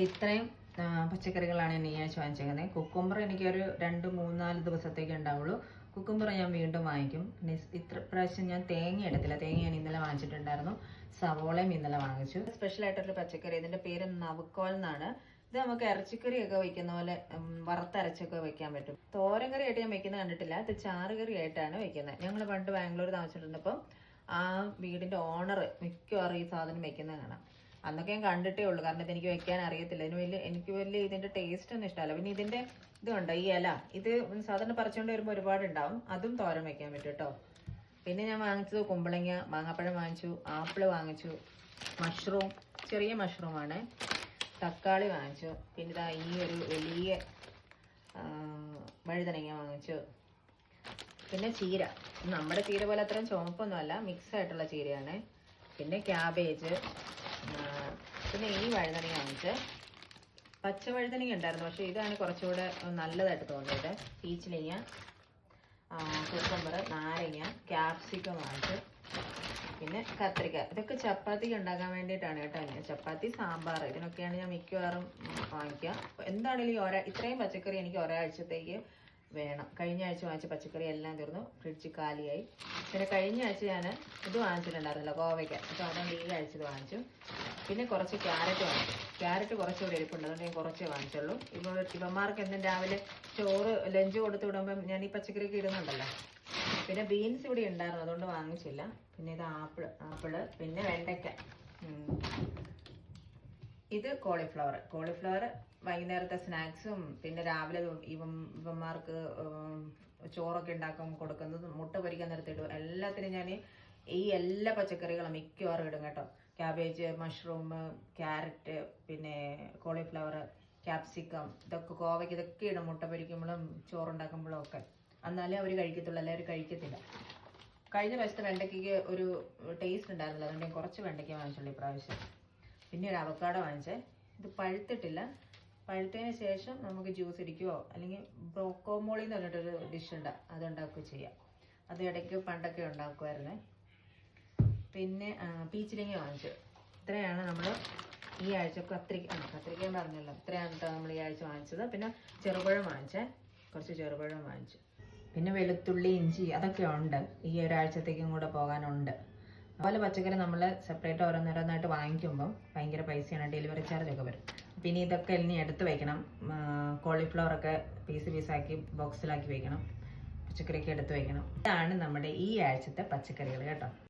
അപ്പം ഇത്രയും പച്ചക്കറികളാണ് ഞാൻ ആഴ്ച വാങ്ങിച്ചേക്കുന്നത് കുക്കുംബർ എനിക്കൊരു രണ്ട് മൂന്നാൽ ദിവസത്തേക്ക് ഉണ്ടാവുള്ളൂ. കുക്കുംബർ ഞാൻ വീണ്ടും വാങ്ങിക്കും. പിന്നെ ഇത്ര പ്രാവശ്യം ഞാൻ തേങ്ങ എടുത്തില്ല തേങ്ങ ഞാൻ ഇന്നലെ വാങ്ങിച്ചിട്ടുണ്ടായിരുന്നു. സവോളയും ഇന്നലെ വാങ്ങിച്ചു. സ്പെഷ്യൽ ആയിട്ടൊരു പച്ചക്കറി. ഇതിന്റെ പേര് നവക്കോൽ എന്നാണ്. ഇത് നമുക്ക് ഇറച്ചിക്കറിയൊക്കെ വെക്കുന്ന പോലെ വറുത്തരച്ചൊക്കെ വെക്കാൻ പറ്റും. തോരൻ കറി ആയിട്ട് ഞാൻ വെക്കുന്നത് കണ്ടിട്ടില്ല. ഇത് ചാറ് കറി ആയിട്ടാണ് വെക്കുന്നത് ഞങ്ങൾ പണ്ട് ബാംഗ്ലൂർ താമസിച്ചിട്ടുണ്ടപ്പോൾ ആ വീടിന്റെ ഓണർ മിക്കവാറും ഈ സാധനം വെക്കുന്നത് കാണാം. അന്നൊക്കെ ഞാൻ കണ്ടിട്ടേ ഉള്ളൂ. കാരണം ഇത് എനിക്ക് വെക്കാൻ അറിയത്തില്ല. ഇതിന് വലിയ എനിക്ക് വലിയ ഇതിന്റെ ടേസ്റ്റ് ഒന്നും ഇഷ്ടമല്ല. പിന്നെ ഇതിന്റെ ഇതുണ്ട് ഈ ഇല. ഇത് സാധാരണ പറിച്ചുകൊണ്ട് വരുമ്പോൾ ഒരുപാട് ഉണ്ടാവും അതും തോരൻ വെക്കാൻ പറ്റും കേട്ടോ പിന്നെ ഞാൻ വാങ്ങിച്ചത് കുമ്പളങ്ങ മാങ്ങാപ്പഴം വാങ്ങിച്ചു ആപ്പിൾ വാങ്ങിച്ചു മഷ്റൂം ചെറിയ മഷ്റൂമാണ് തക്കാളി വാങ്ങിച്ചു. പിന്നെ ഇതാ ഈ ഒരു വലിയ വഴുതനങ്ങ വാങ്ങിച്ചു. പിന്നെ ചീര. നമ്മുടെ ചീര പോലെ അത്രയും ചുമപ്പൊന്നുമല്ല മിക്സ് ആയിട്ടുള്ള ചീരയാണ്. പിന്നെ ക്യാബേജ് പിന്നെ ഈ വഴുതനങ്ങ വാങ്ങിച്ച് പച്ച വഴുതനങ്ങ ഉണ്ടായിരുന്നു. പക്ഷെ ഇതാണ് കുറച്ചുകൂടെ നല്ലതായിട്ട് തോന്നിയത്. പീച്ചിലിങ്ങ കുക്കമ്പർ നാരങ്ങ ക്യാപ്സിക്കം വാങ്ങിച്ചു പിന്നെ കത്രിക്ക ഇതൊക്കെ ചപ്പാത്തി ഉണ്ടാക്കാൻ വേണ്ടിയിട്ടാണ് കേട്ടോ ഞാൻ ചപ്പാത്തി സാമ്പാർ ഇതിനൊക്കെയാണ് ഞാൻ മിക്കവാറും വാങ്ങിക്കുക. എന്താണെങ്കിലും ഒരാ ഇത്രയും പച്ചക്കറി എനിക്ക് ഒരാഴ്ചത്തേക്ക് വേണം. കഴിഞ്ഞ ആഴ്ച വാങ്ങിച്ച പച്ചക്കറി എല്ലാം തീർന്നു. ഫ്രിഡ്ജ് കാലിയായി. പിന്നെ കഴിഞ്ഞ ആഴ്ച ഞാൻ ഇത് വാങ്ങിച്ചിട്ടുണ്ടായിരുന്നില്ല കോവയ്ക്ക അപ്പോൾ അതുകൊണ്ട് ഈ ആഴ്ച ഇത് വാങ്ങിച്ചു. പിന്നെ കുറച്ച് ക്യാരറ്റ് വാങ്ങിച്ചു. ക്യാരറ്റ് കുറച്ചുകൂടി ഇരിപ്പുണ്ട്. അതുകൊണ്ട് ഞാൻ കുറച്ചേ വാങ്ങിച്ചുള്ളൂ. ഇപ്പോൾ ഇവന്മാർക്ക് എന്നും രാവിലെ ചോറ് ലഞ്ച് കൊടുത്തു വിടുമ്പം ഞാൻ ഈ പച്ചക്കറിയൊക്കെ ഇടുന്നുണ്ടല്ലോ. പിന്നെ ബീൻസ് ഇവിടെ ഉണ്ടായിരുന്നു. അതുകൊണ്ട് വാങ്ങിച്ചില്ല. പിന്നെ ഇത് ആപ്പിൾ ആപ്പിൾ പിന്നെ വെണ്ടയ്ക്ക. ഇത് കോളിഫ്ലവർ കോളിഫ്ലവർ വൈകുന്നേരത്തെ സ്നാക്സും പിന്നെ രാവിലെ ഇവന്മാർക്ക് ചോറൊക്കെ ഉണ്ടാക്കാൻ കൊടുക്കുന്നത് മുട്ട പൊരിക്കാൻ നിർത്തിയിടും എല്ലാത്തിനും ഞാൻ ഈ എല്ലാ പച്ചക്കറികളും മിക്കവാറും ഇടും കേട്ടോ. ക്യാബേജ് മഷ്റൂം ക്യാരറ്റ് പിന്നെ കോളിഫ്ലവർ ക്യാപ്സിക്കം ഇതൊക്കെ കോവയ്ക്ക് ഇതൊക്കെ ഇടും മുട്ട പൊരിക്കുമ്പോഴും ചോറുണ്ടാക്കുമ്പോഴും ഒക്കെ. എന്നാലേ അവർ കഴിക്കത്തുള്ളൂ. അല്ലെങ്കിൽ അവർ കഴിക്കത്തില്ല. കഴിഞ്ഞ പ്രാവശ്യത്തെ വെണ്ടയ്ക്ക് ഒരു ടേസ്റ്റ് ഉണ്ടായിരുന്നില്ല. അതുകൊണ്ട് ഞാൻ കുറച്ച് വെണ്ടയ്ക്ക വാങ്ങിച്ചുള്ളൂ ഇപ്രാവശ്യം. പിന്നെ ഒരു അവക്കാടോ വാങ്ങിച്ചേ. ഇത് പഴുത്തിട്ടില്ല. പഴുത്തതിന് ശേഷം നമുക്ക് ജ്യൂസ് ഇരിക്കുവോ അല്ലെങ്കിൽ ബ്രോക്കോമോളി എന്ന് പറഞ്ഞിട്ടൊരു ഡിഷ് ഉണ്ട്. അത് ഉണ്ടാക്കുകയോ ചെയ്യാം. അത് ഇടയ്ക്ക് പണ്ടൊക്കെ ഉണ്ടാക്കുമായിരുന്നേ. പിന്നെ പീച്ചിലിങ്ങ വാങ്ങിച്ചു. ഇത്രയാണ് നമ്മൾ ഈ ആഴ്ച കത്രിക്ക ആ കത്രിക്ക പറഞ്ഞല്ലോ. ഇത്രയാണ് നമ്മൾ ഈ ആഴ്ച വാങ്ങിച്ചത്. പിന്നെ ചെറുപഴം വാങ്ങിച്ചേ. കുറച്ച് ചെറുപഴം വാങ്ങിച്ചു. പിന്നെ വെളുത്തുള്ളി ഇഞ്ചി അതൊക്കെ ഉണ്ട്. ഈ ഒരാഴ്ചത്തേക്കും കൂടെ പോകാനുണ്ട്. അതുപോലെ പച്ചക്കറി നമ്മൾ സെപ്പറേറ്റ് ഓരോന്നോരോന്നായിട്ട് വാങ്ങിക്കുമ്പോൾ ഭയങ്കര പൈസയാണ് ഡെലിവറി ചാർജ് ഒക്കെ വരും. പിന്നെ ഇതൊക്കെ ഇനി എടുത്ത് വയ്ക്കണം കോളിഫ്ലവർ ഒക്കെ പീസ് പീസാക്കി ബോക്സിലാക്കി വയ്ക്കണം പച്ചക്കറിയൊക്കെ എടുത്ത് വയ്ക്കണം ഇതാണ് നമ്മുടെ ഈ ആഴ്ചത്തെ പച്ചക്കറികൾ കേട്ടോ.